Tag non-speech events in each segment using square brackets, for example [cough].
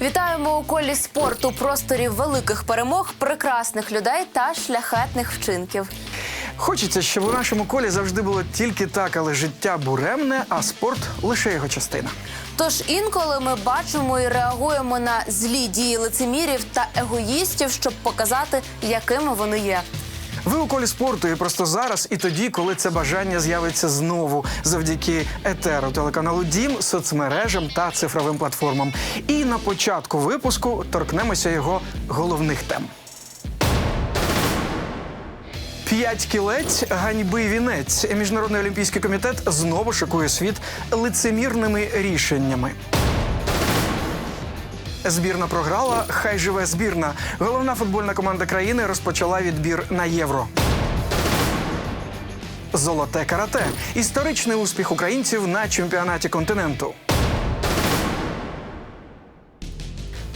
Вітаємо у колі спорту просторі великих перемог, прекрасних людей та шляхетних вчинків. Хочеться, щоб у нашому колі завжди було тільки так, але життя буремне, а спорт лише його частина. Тож інколи ми бачимо і реагуємо на злі дії лицемірів та егоїстів, щоб показати, якими вони є. Ви у колі спорту і просто зараз, і тоді, коли це бажання з'явиться знову завдяки етеру телеканалу Дім, соцмережам та цифровим платформам. І на початку випуску торкнемося його головних тем. П'ять кілець ганьби вінець. Міжнародний олімпійський комітет знову шокує світ лицемірними рішеннями. Збірна програла Хай живе збірна. Головна футбольна команда країни розпочала відбір на євро. Золоте карате. Історичний успіх українців на чемпіонаті континенту.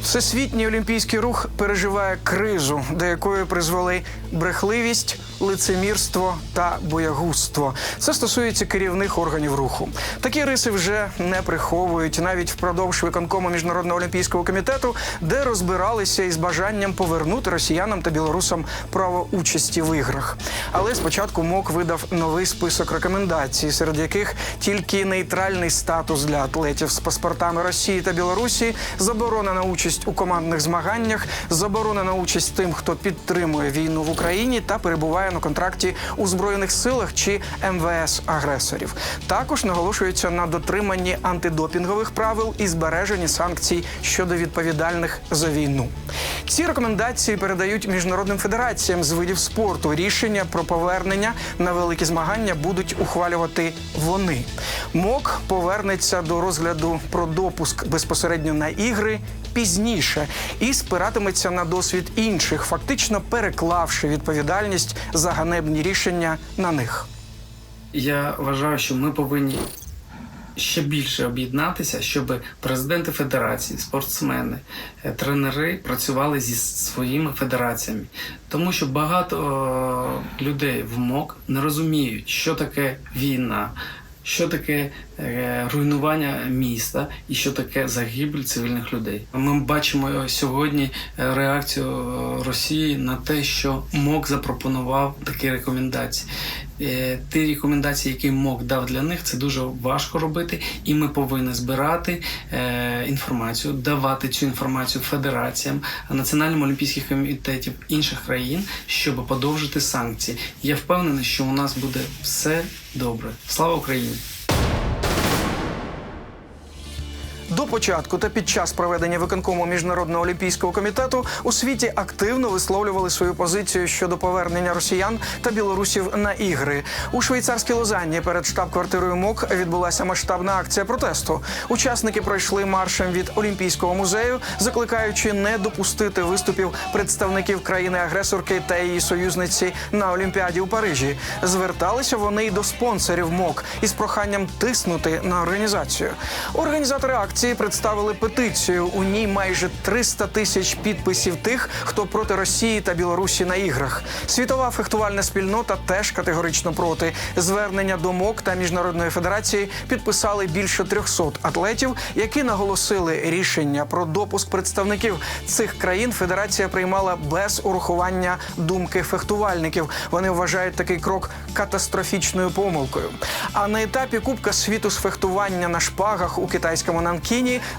Всесвітній олімпійський рух переживає кризу, до якої призвели брехливість, лицемірство та боягузтво. Це стосується керівних органів руху. Такі риси вже не приховують навіть впродовж виконкому міжнародного олімпійського комітету, де розбиралися із бажанням повернути росіянам та білорусам право участі в іграх. Але спочатку МОК видав новий список рекомендацій, серед яких тільки нейтральний статус для атлетів з паспортами Росії та Білорусі, заборона на участь у командних змаганнях, заборона на участь тим, хто підтримує війну в Україні та перебуває на контракті у збройних силах чи МВС агресорів. Також наголошується на дотриманні антидопінгових правил і збереженні санкцій щодо відповідальних за війну. Ці рекомендації передають міжнародним федераціям з видів спорту. Рішення про повернення на великі змагання будуть ухвалювати вони. МОК повернеться до розгляду про допуск безпосередньо на ігри пізніше і спиратиметься на досвід інших, фактично переклавши відповідальність за ганебні рішення на них. Я вважаю, що ми повинні ще більше об'єднатися, щоб президенти федерації, спортсмени, е, тренери працювали зі своїми федераціями, тому що багато е, людей в МОК не розуміють, що таке війна. Що таке руйнування міста і що таке загибель цивільних людей? Ми бачимо сьогодні е, реакцію е, Росії на те, що МОК запропонував такі рекомендації. Е, ті рекомендації, які МОК дав для них, це дуже важко робити, і ми повинні збирати е, інформацію, давати цю інформацію федераціям, національним олімпійським комітетів інших країн, щоб подовжити санкції. Я впевнений, що у нас буде все добре. Слава Україні! До початку та під час проведення виконкому міжнародного олімпійського комітету у світі активно висловлювали свою позицію щодо повернення росіян та білорусів на ігри. У швейцарській Лозанні перед штаб-квартирою МОК відбулася масштабна акція протесту. Учасники пройшли маршем від Олімпійського музею, закликаючи не допустити виступів представників країни-агресорки та її союзниці на Олімпіаді у Парижі. Зверталися вони й до спонсорів МОК із проханням тиснути на організацію. Організатори акції представили петицію. У ній майже 300 тисяч підписів тих, хто проти Росії та Білорусі на іграх. Світова фехтувальна спільнота теж категорично проти. Звернення до МОК та міжнародної федерації підписали більше 300 атлетів, які наголосили рішення про допуск представників цих країн. Федерація приймала без урахування думки фехтувальників. Вони вважають такий крок катастрофічною помилкою. А на етапі Кубка світу з фехтування на шпагах у китайському Нанкіні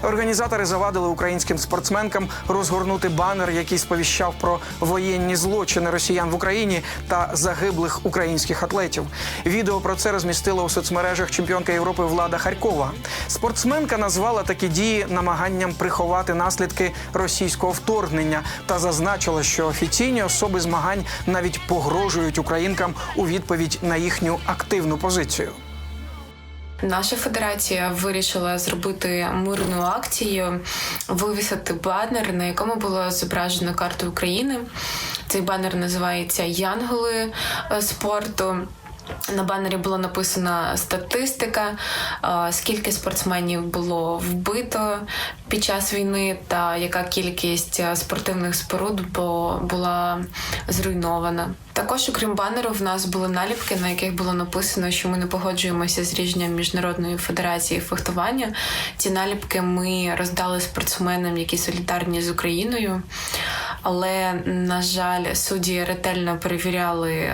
організатори завадили українським спортсменкам розгорнути банер, який сповіщав про воєнні злочини росіян в Україні та загиблих українських атлетів. Відео про це розмістила у соцмережах чемпіонка Європи Влада Харькова. Спортсменка назвала такі дії намаганням приховати наслідки російського вторгнення та зазначила, що офіційні особи змагань навіть погрожують українкам у відповідь на їхню активну позицію. Наша федерація вирішила зробити мирну акцію, вивісити банер, на якому було зображено карту України. Цей банер називається Янголи е, спорту. На банері було написана статистика, скільки спортсменів було вбито під час війни, та яка кількість спортивних споруд була зруйнована. Також, окрім банеру, в нас були наліпки, на яких було написано, що ми не погоджуємося з рішенням міжнародної федерації фехтування. Ці наліпки ми роздали спортсменам, які солідарні з Україною. Але, на жаль, судді ретельно перевіряли.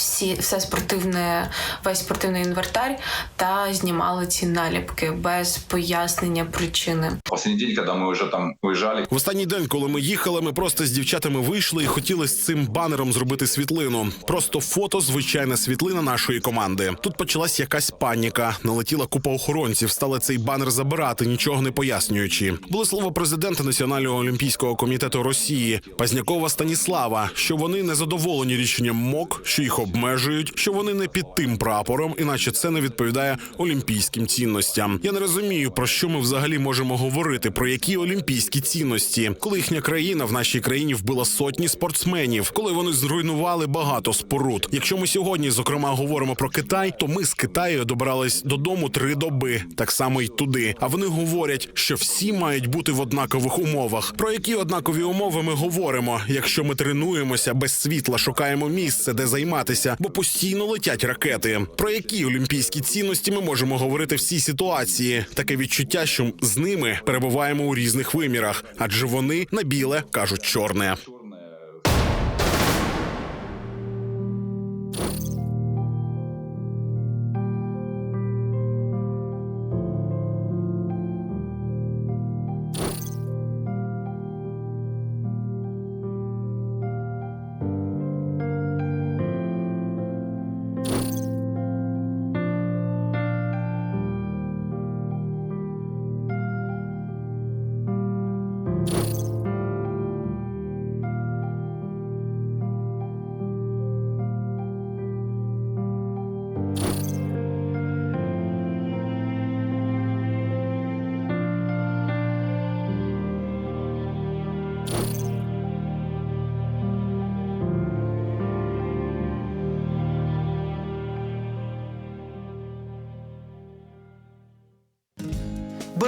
Всі, все спортивне, весь спортивний інвентар та знімали ці наліпки без пояснення причини. Последний день, когда мы уже там уезжали, В останній день, коли ми їхали, ми просто з дівчатами вийшли і хотіли з цим банером зробити світлину. Просто фото, звичайна світлина нашої команди. Тут почалась якась паніка. Налетіла купа охоронців, стали цей банер забирати, нічого не пояснюючи. Були слова президента Національного олімпійського комітету Росії Пазнякова Станіслава, що вони не задоволені рішенням МОК, що їх обмежують, що вони не під тим прапором, іначе це не відповідає олімпійським цінностям. Я не розумію, про що ми взагалі можемо говорити, про які олімпійські цінності, коли їхня країна в нашій країні вбила сотні спортсменів, коли вони зруйнували багато споруд. Якщо ми сьогодні, зокрема, говоримо про Китай, то ми з Китаю добирались додому три доби, так само й туди. А вони говорять, що всі мають бути в однакових умовах. Про які однакові умови ми говоримо, якщо ми тренуємося без світла, шукаємо місце, де займатися, бо постійно летять ракети. Про які олімпійські цінності ми можемо говорити в цій ситуації? Таке відчуття, що з ними перебуваємо у різних вимірах, адже вони на біле кажуть чорне.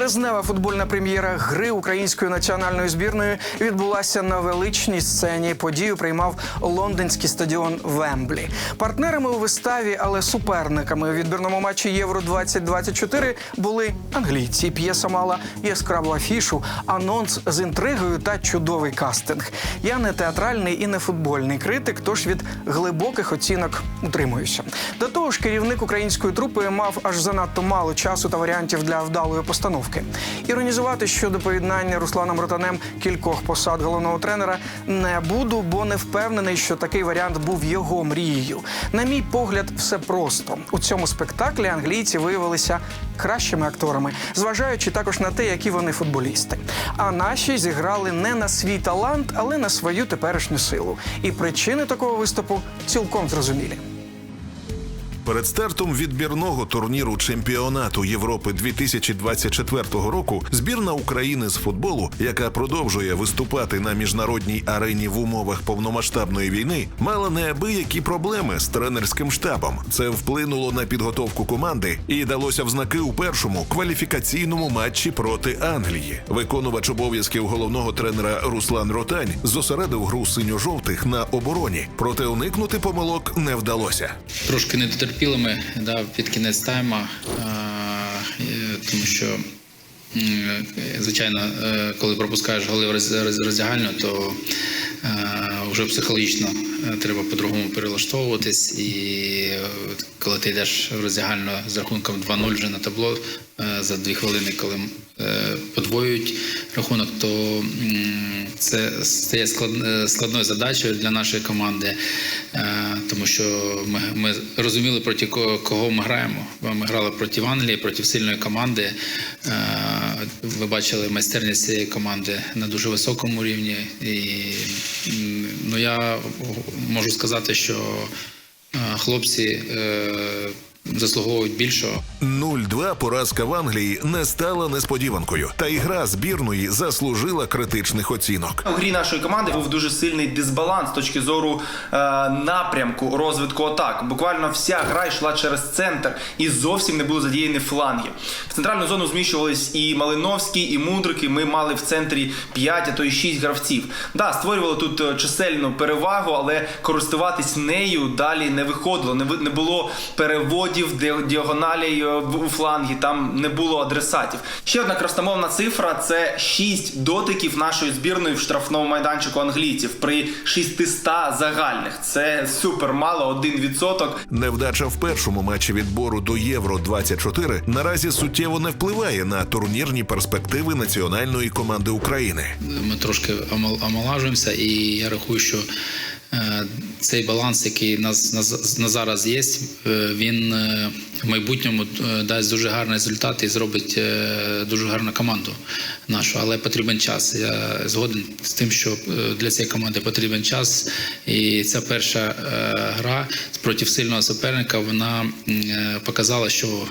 Березнева футбольна прем'єра гри української національної збірної відбулася на величній сцені. Подію приймав лондонський стадіон Вемблі. Партнерами у виставі, але суперниками у відбірному матчі Євро 2024 були англійці. П'єса мала яскраву афішу, анонс з інтригою та чудовий кастинг. Я не театральний і не футбольний критик, тож від глибоких оцінок утримуюся. До того ж, керівник української трупи мав аж занадто мало часу та варіантів для вдалої постановки. Іронізувати щодо поєднання Русланом Ротанем кількох посад головного тренера не буду, бо не впевнений, що такий варіант був його мрією. На мій погляд, все просто у цьому спектаклі англійці виявилися кращими акторами, зважаючи також на те, які вони футболісти. А наші зіграли не на свій талант, але на свою теперішню силу. І причини такого виступу цілком зрозумілі. Перед стартом відбірного турніру чемпіонату Європи 2024 року збірна України з футболу, яка продовжує виступати на міжнародній арені в умовах повномасштабної війни, мала неабиякі проблеми з тренерським штабом. Це вплинуло на підготовку команди і далося в знаки у першому кваліфікаційному матчі проти Англії. Виконувач обов'язків головного тренера Руслан Ротань зосередив гру синьо-жовтих на обороні, проте уникнути помилок не вдалося. трошки не дотерпіли ми да, під кінець тайма, е, тому що, м, звичайно, е, коли пропускаєш голи в роз- роз- роздягальню, то е, вже психологічно е, треба по-другому перелаштовуватись. І е, коли ти йдеш в роздягальну з рахунком 2-0 вже на табло е, за дві хвилини, коли е, подвоюють рахунок, то це стає е, складною задачею для нашої команди, е, тому що ми, ми розуміли проти кого, ми граємо. Ми грали проти Англії, проти сильної команди. Е, Ви бачили майстерність цієї команди на дуже високому рівні. І ну, я можу сказати, що е, хлопці е, заслуговують більшого. 0-2 поразка в Англії не стала несподіванкою, та й гра збірної заслужила критичних оцінок. У грі нашої команди був дуже сильний дисбаланс з точки зору е, напрямку розвитку атак. Буквально вся гра йшла через центр і зовсім не були задіяні фланги. В центральну зону зміщувались і Малиновський, і Мудрик, і Ми мали в центрі 5, а то й 6 гравців. Да, створювали тут е, чисельну перевагу, але користуватись нею далі не виходило. Не ви- не було переводів ди- діагоналей е, у фланги, там не було адресатів. Ще одна красномовна цифра це 6 дотиків нашої збірної в штрафному майданчику англійців при 600 загальних. Це супер мало, 1%. Невдача в першому матчі відбору до Євро 24 наразі суттєво не впливає на турнірні перспективи національної команди України. Ми трошки омолажуємося, і я рахую, що цей баланс, який нас на, на зараз є, е, він е, в майбутньому е, дасть дуже гарний результат і зробить е, дуже гарну команду нашу. Але потрібен час. Я згоден з тим, що е, для цієї команди потрібен час. І ця перша гра проти сильного суперника вона показала, що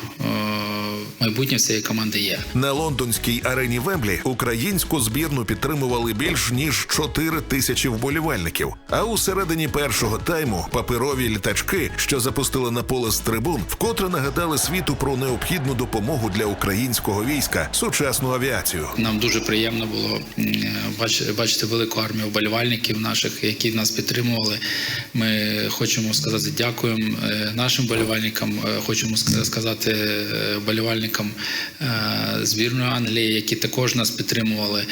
майбутнє в цієї команди є. На лондонській арені Вемблі українську збірну підтримували більш ніж 4 тисячі вболівальників. А у середині першого тайму паперові літачки, що запустили на поле з трибун, вкотре нагадали світу про необхідну допомогу для українського війська сучасну авіацію. Нам дуже приємно було бачити велику армію вболівальників наших, які нас підтримували. Ми хочемо сказати дякуємо е, нашим вболівальникам. е, Хочемо сказати е, вболівальникам е, збірної Англії, які також нас підтримували.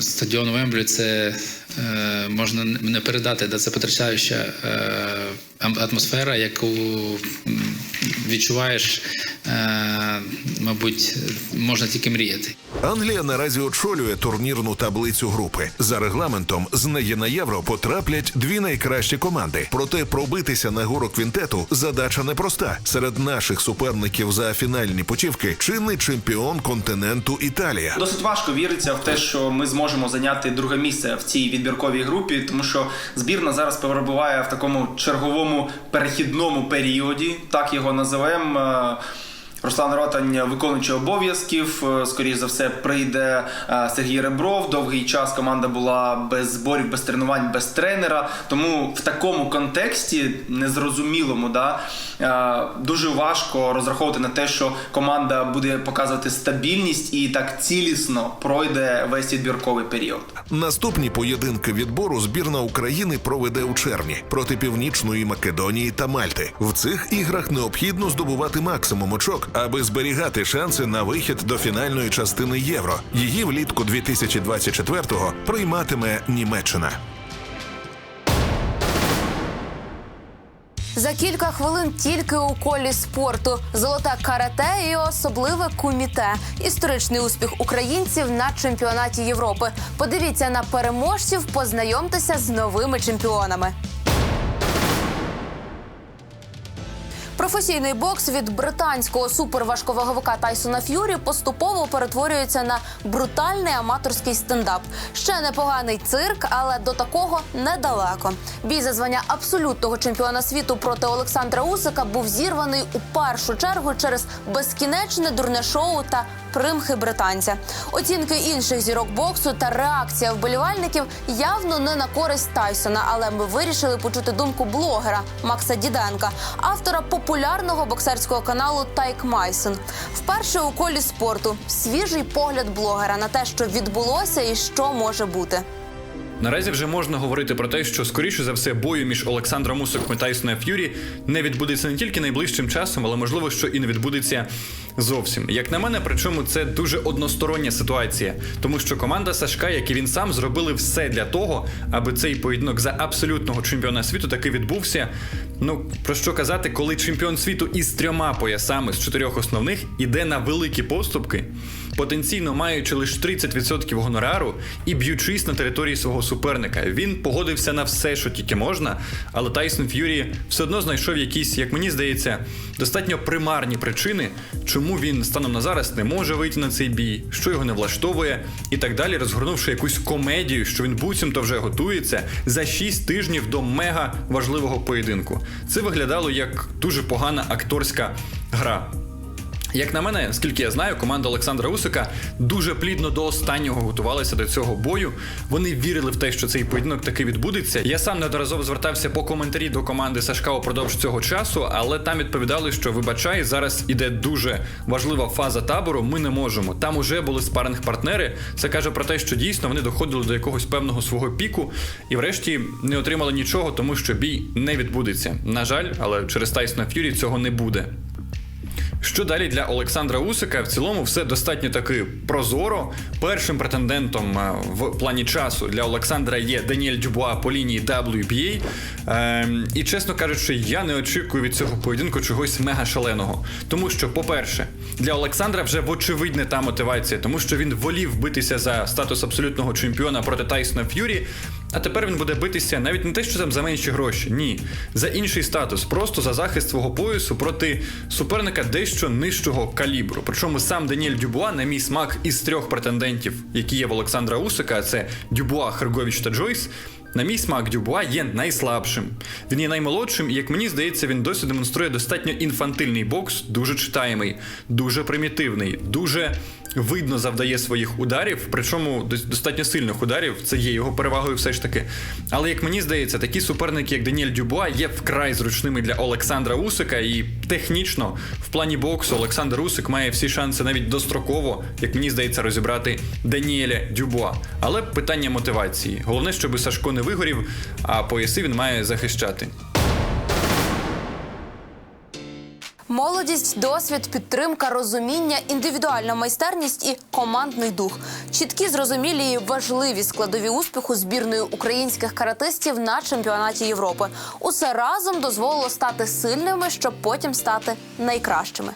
Стадіон Вемблі це можна не передати, де це потрясаюча ам- атмосфера, яку відчуваєш, е, мабуть, можна тільки мріяти. Англія наразі очолює турнірну таблицю групи. За регламентом з неї на євро потраплять дві найкращі команди. Проте пробитися на гору квінтету задача непроста. Серед наших суперників за фінальні путівки чинний чемпіон континенту Італія. Досить важко віриться в те, що ми зможемо зайняти друге місце в цій відбірковій групі, тому що збірна зараз перебуває в такому черговому перехідному періоді, так його називаємо. Руслан Ротань, виконуючий обов'язків, е, скоріш за все, прийде е, Сергій Ребров. Довгий час команда була без зборів, без тренувань, без тренера. Тому в такому контексті незрозумілому, да, е, дуже важко розраховувати на те, що команда буде показувати стабільність і так цілісно пройде весь відбірковий період. Наступні поєдинки відбору збірна України проведе у червні проти Північної Македонії та Мальти. В цих іграх необхідно здобувати максимум очок, аби зберігати шанси на вихід до фінальної частини євро. Її влітку 2024-го прийматиме Німеччина. За кілька хвилин тільки у колі спорту, золоте карате і особливе куміте. Історичний успіх українців на чемпіонаті Європи. Подивіться на переможців, познайомтеся з новими чемпіонами. Професійний бокс від британського суперважковаговика Тайсона Ф'юрі поступово перетворюється на брутальний аматорський стендап. Ще непоганий цирк, але до такого недалеко. Бій за звання абсолютного чемпіона світу проти Олександра Усика був зірваний у першу чергу через безкінечне дурне шоу та примхи британця. Оцінки інших зірок боксу та реакція вболівальників явно не на користь Тайсона, але ми вирішили почути думку блогера Макса Діденка, автора популярного боксерського каналу Тайк Майсон. Вперше у колі спорту свіжий погляд блогера на те, що відбулося і що може бути. Наразі вже можна говорити про те, що скоріше за все бою між Олександром Усиком і Тайсоном Ф'юрі не відбудеться не тільки найближчим часом, але можливо, що і не відбудеться зовсім. Як на мене, причому це дуже одностороння ситуація, тому що команда Сашка, як і він сам, зробили все для того, аби цей поєдинок за абсолютного чемпіона світу таки відбувся. Ну про що казати, коли чемпіон світу із трьома поясами з чотирьох основних іде на великі поступки, потенційно маючи лише 30% гонорару і б'ючись на території свого суперника. Він погодився на все, що тільки можна, але Тайсон Ф'юрі все одно знайшов якісь, як мені здається, достатньо примарні причини, чому він станом на зараз не може вийти на цей бій, що його не влаштовує, і так далі, розгорнувши якусь комедію, що він буцімто вже готується за 6 тижнів до мега важливого поєдинку. це виглядало як дуже погана акторська гра. Як на мене, скільки я знаю, команда Олександра Усика дуже плідно до останнього готувалася до цього бою. Вони вірили в те, що цей поєдинок таки відбудеться. Я сам неодноразово звертався по коментарі до команди Сашка упродовж цього часу, але там відповідали, що вибачай, зараз іде дуже важлива фаза табору. Ми не можемо. Там уже були спаринг партнери. Це каже про те, що дійсно вони доходили до якогось певного свого піку і, врешті, не отримали нічого, тому що бій не відбудеться. На жаль, але через Тайсона Ф'юрі цього не буде. Що далі для Олександра Усика? В цілому все достатньо таки прозоро. Першим претендентом е, в плані часу для Олександра є Даніель Дюбуа по лінії WBA. Ем, і чесно кажучи, я не очікую від цього поєдинку чогось мега шаленого. Тому що, по-перше, для Олександра вже вочевидь не та мотивація, тому що він волів битися за статус абсолютного чемпіона проти Тайсона Ф'юрі. А тепер він буде битися навіть не те, що там за менші гроші, ні, за інший статус, просто за захист свого поясу проти суперника дещо нижчого калібру. Причому сам Даніель Дюбуа, на мій смак, із трьох претендентів, які є в Олександра Усика, це Дюбуа, Херговіч та Джойс. На мій смак Дюбуа є найслабшим. Він є наймолодшим, і як мені здається, він досі демонструє достатньо інфантильний бокс, дуже читаємий, дуже примітивний, дуже видно завдає своїх ударів, причому достатньо сильних ударів. Це є його перевагою, все ж таки. Але як мені здається, такі суперники, як Даніель Дюбуа, є вкрай зручними для Олександра Усика, і технічно в плані боксу Олександр Усик має всі шанси навіть достроково, як мені здається, розібрати Даніеля Дюбуа. Але питання мотивації. Головне, щоб Сашко не вигорів, а пояси він має захищати. Молодість, досвід, підтримка, розуміння, індивідуальна майстерність і командний дух. Чіткі, зрозумілі і важливі складові успіху збірної українських каратистів на чемпіонаті Європи. Усе разом дозволило стати сильними, щоб потім стати найкращими.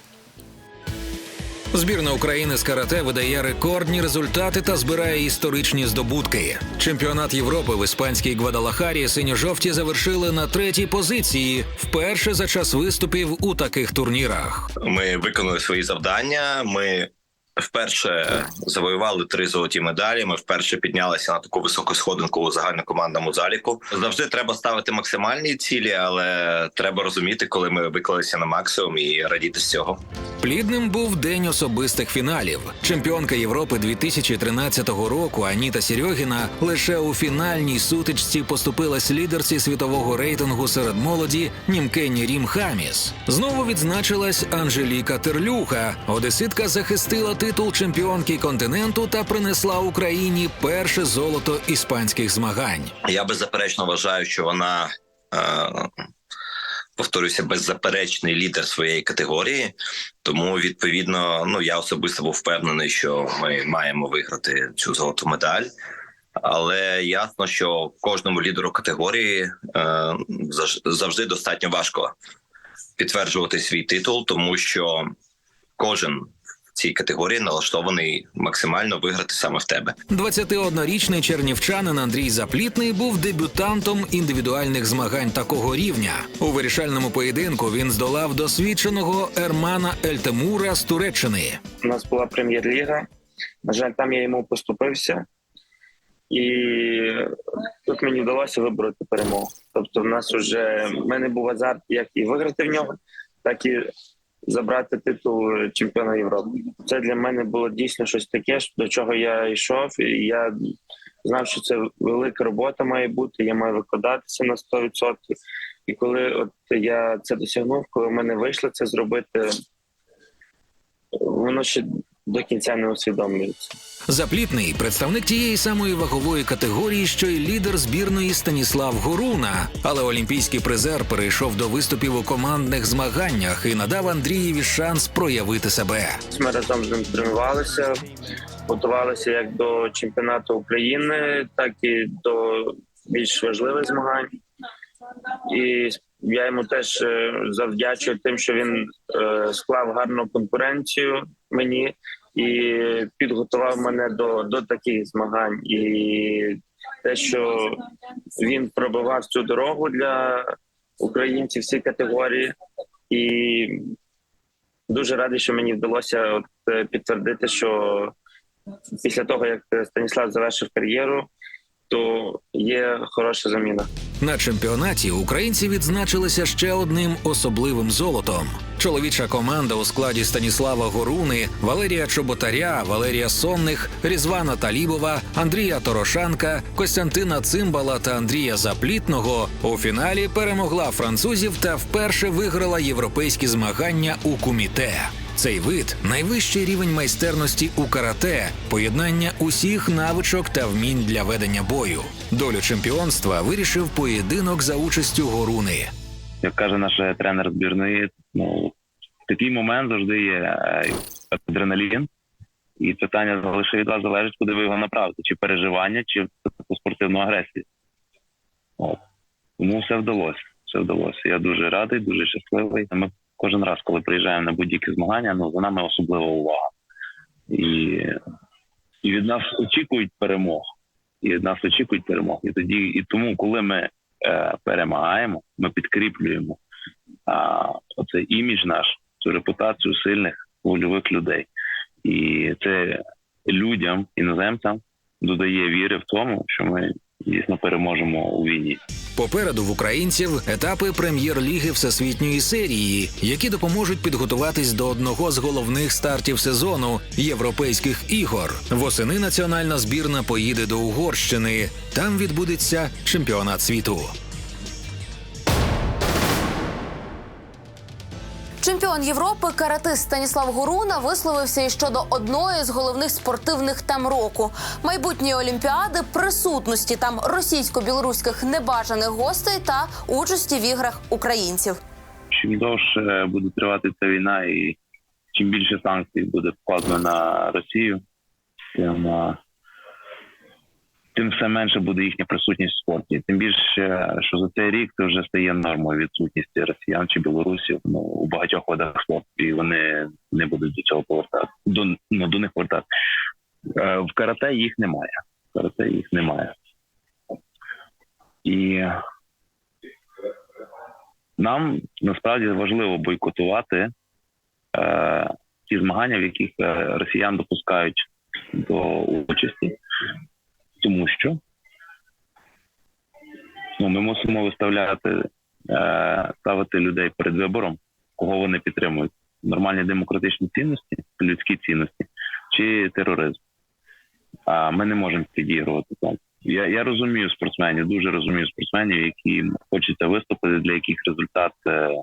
Збірна України з карате видає рекордні результати та збирає історичні здобутки. Чемпіонат Європи в іспанській Гвадалахарі синьо-жовті завершили на третій позиції вперше за час виступів у таких турнірах. Ми виконали свої завдання. Ми вперше завоювали три золоті медалі. Ми вперше піднялися на таку високу сходинку у загальнокомандному заліку. Завжди треба ставити максимальні цілі, але треба розуміти, коли ми виклалися на максимум і радіти з цього. Плідним був день особистих фіналів. Чемпіонка Європи 2013 року Аніта Сірьогіна лише у фінальній сутичці поступилась лідерці світового рейтингу серед молоді німкені Рім Хаміс. Знову відзначилась Анжеліка Терлюха. Одеситка захистила титул чемпіонки континенту та принесла Україні перше золото іспанських змагань. Я беззаперечно вважаю, що вона. Е- Повторюся, беззаперечний лідер своєї категорії, тому відповідно, ну я особисто був впевнений, що ми маємо виграти цю золоту медаль. Але ясно, що кожному лідеру категорії е, завжди достатньо важко підтверджувати свій титул, тому що кожен в цій категорії налаштований максимально виграти саме в тебе. 21-річний чернівчанин Андрій Заплітний був дебютантом індивідуальних змагань такого рівня. У вирішальному поєдинку він здолав досвідченого Ермана Ельтемура з Туреччини. У нас була прем'єр-ліга. На жаль, там я йому поступився, і тут мені вдалося вибороти перемогу. Тобто, в нас вже в мене був азарт як і виграти в нього, так і забрати титул чемпіона Європи. Це для мене було дійсно щось таке, до чого я йшов, і я знав, що це велика робота має бути. Я маю викладатися на 100%. І коли от я це досягнув, коли в мене вийшло це зробити, воно ще до кінця не усвідомлюється. Заплітний представник тієї самої вагової категорії, що й лідер збірної Станіслав Горуна. Але олімпійський призер перейшов до виступів у командних змаганнях і надав Андрієві шанс проявити себе. Ми разом з ним тренувалися, готувалися як до чемпіонату України, так і до більш важливих змагань. І я йому теж е, завдячую тим, що він е, склав гарну конкуренцію мені і підготував мене до, до таких змагань. І те, що він пробивав цю дорогу для українців всі категорії, і дуже радий, що мені вдалося от е, підтвердити, що після того як Станіслав завершив кар'єру, то є хороша заміна. На чемпіонаті українці відзначилися ще одним особливим золотом. Чоловіча команда у складі Станіслава Горуни, Валерія Чоботаря, Валерія Сонних, Різвана Талібова, Андрія Торошанка, Костянтина Цимбала та Андрія Заплітного у фіналі перемогла французів та вперше виграла європейські змагання у куміте. Цей вид найвищий рівень майстерності у карате, поєднання усіх навичок та вмінь для ведення бою. Долю чемпіонства вирішив поєдинок за участю Горуни. як каже наш тренер збірної, ну такий момент завжди є е, адреналін, і питання лише від вас залежить, куди ви його направите: чи переживання, чи спортивну агресію. От. Тому все вдалося. Все вдалося. Я дуже радий, дуже щасливий. Ми кожен раз, коли приїжджаємо на будь-які змагання, ну за нами особлива увага. І, і від нас очікують перемог. І від нас очікують перемог. І тоді, і тому, коли ми е, перемагаємо, ми підкріплюємо а, оцей імідж наш, цю репутацію сильних вольових людей. І це людям, іноземцям, додає віри в тому, що ми дійсно переможемо у війні. Попереду в українців етапи прем'єр-ліги всесвітньої серії, які допоможуть підготуватись до одного з головних стартів сезону європейських ігор. Восени національна збірна поїде до Угорщини. Там відбудеться чемпіонат світу. Чемпіон Європи каратист Станіслав Горуна висловився і щодо одної з головних спортивних тем року майбутньої олімпіади, присутності там російсько-білоруських небажаних гостей та участі в іграх українців. Чим довше буде тривати ця війна, і чим більше санкцій буде вкладено на Росію, тим, тим все менше буде їхня присутність в спорті. Тим більше, що за цей рік це вже стає нормою відсутності росіян чи білорусів ну, у багатьох видах спорту, і вони не будуть до цього повертати. До, ну, до них повертати. Е, В карате їх немає. В карате їх немає. І нам насправді важливо бойкотувати е, ті змагання, в яких е, росіян допускають до участі, тому що ну, ми мусимо виставляти, е, ставити людей перед вибором, кого вони підтримують: нормальні демократичні цінності, людські цінності чи тероризм. А ми не можемо підігрувати так. Я, я розумію спортсменів, дуже розумію спортсменів, які хочеться виступити, для яких результат це,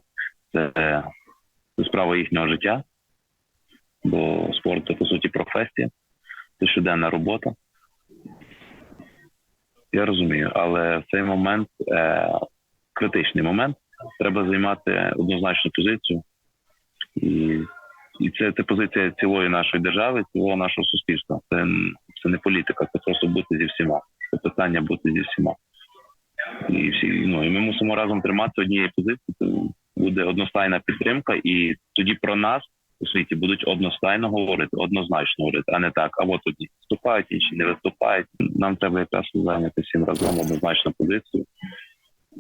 це, це справа їхнього життя. Бо спорт це по суті професія, це щоденна робота. Я розумію, але в цей момент е, критичний момент. Треба займати однозначну позицію, і, і це, це позиція цілої нашої держави, цілого нашого суспільства. Це, це не політика, це просто бути зі всіма. Це питання бути зі всіма. І всі ну і ми мусимо разом триматися однієї позиції. Буде одностайна підтримка, і тоді про нас у світі будуть одностайно говорити, однозначно говорити, а не так. А от тоді вступають інші, не виступають. Нам треба якраз зайняти всім разом однозначну позицію.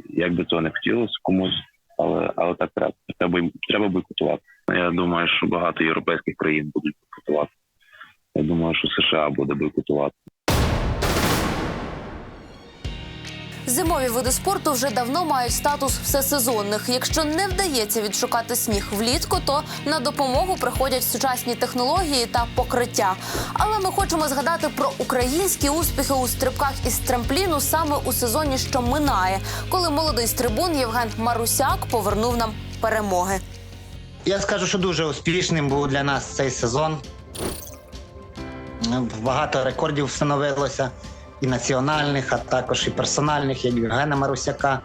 Як би цього не хотілося комусь, але але так треба. Треба треба бойкотувати. Я думаю, що багато європейських країн будуть бойкотувати. Я думаю, що США буде бойкотувати. Зимові види спорту вже давно мають статус всесезонних. Якщо не вдається відшукати сніг влітку, то на допомогу приходять сучасні технології та покриття. Але ми хочемо згадати про українські успіхи у стрибках із трампліну саме у сезоні, що минає, коли молодий стрибун Євген Марусяк повернув нам перемоги. Я скажу, що дуже успішним був для нас цей сезон. Багато рекордів встановилося і національних, а також і персональних, як Євгена Марусяка.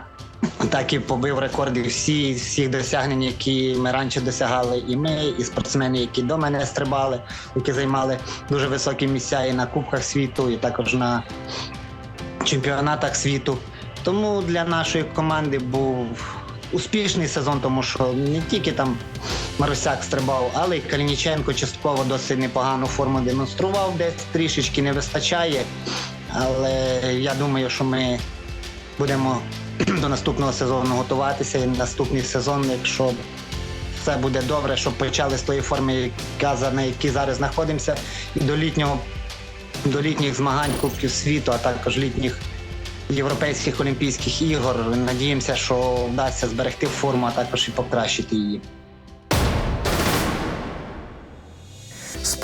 Так і побив рекорди всі всіх досягнень, які ми раніше досягали, і ми, і спортсмени, які до мене стрибали, які займали дуже високі місця і на Кубках світу, і також на чемпіонатах світу. Тому для нашої команди був успішний сезон, тому що не тільки там Марусяк стрибав, але й Калініченко частково досить непогану форму демонстрував, десь трішечки не вистачає. Але я думаю, що ми будемо [clears throat] до наступного сезону готуватися. І наступний сезон, якщо все буде добре, щоб почали з тої форми, яка на якій зараз знаходимося, і до літнього до літніх змагань Кубків світу, а також літніх європейських олімпійських ігор. Надіємося, що вдасться зберегти форму, а також і покращити її.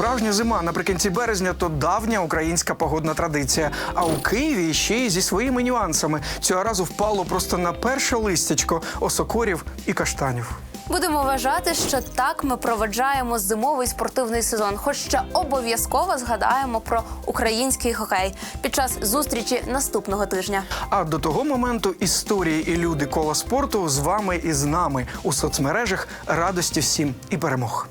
Справжня зима наприкінці березня то давня українська погодна традиція. А у Києві ще й зі своїми нюансами. Цього разу впало просто на перше листячко осокорів і каштанів. Будемо вважати, що так ми проведжаємо зимовий спортивний сезон. Хоч ще обов'язково згадаємо про український хокей під час зустрічі наступного тижня. А до того моменту історії і люди кола спорту з вами і з нами у соцмережах радості всім і перемог.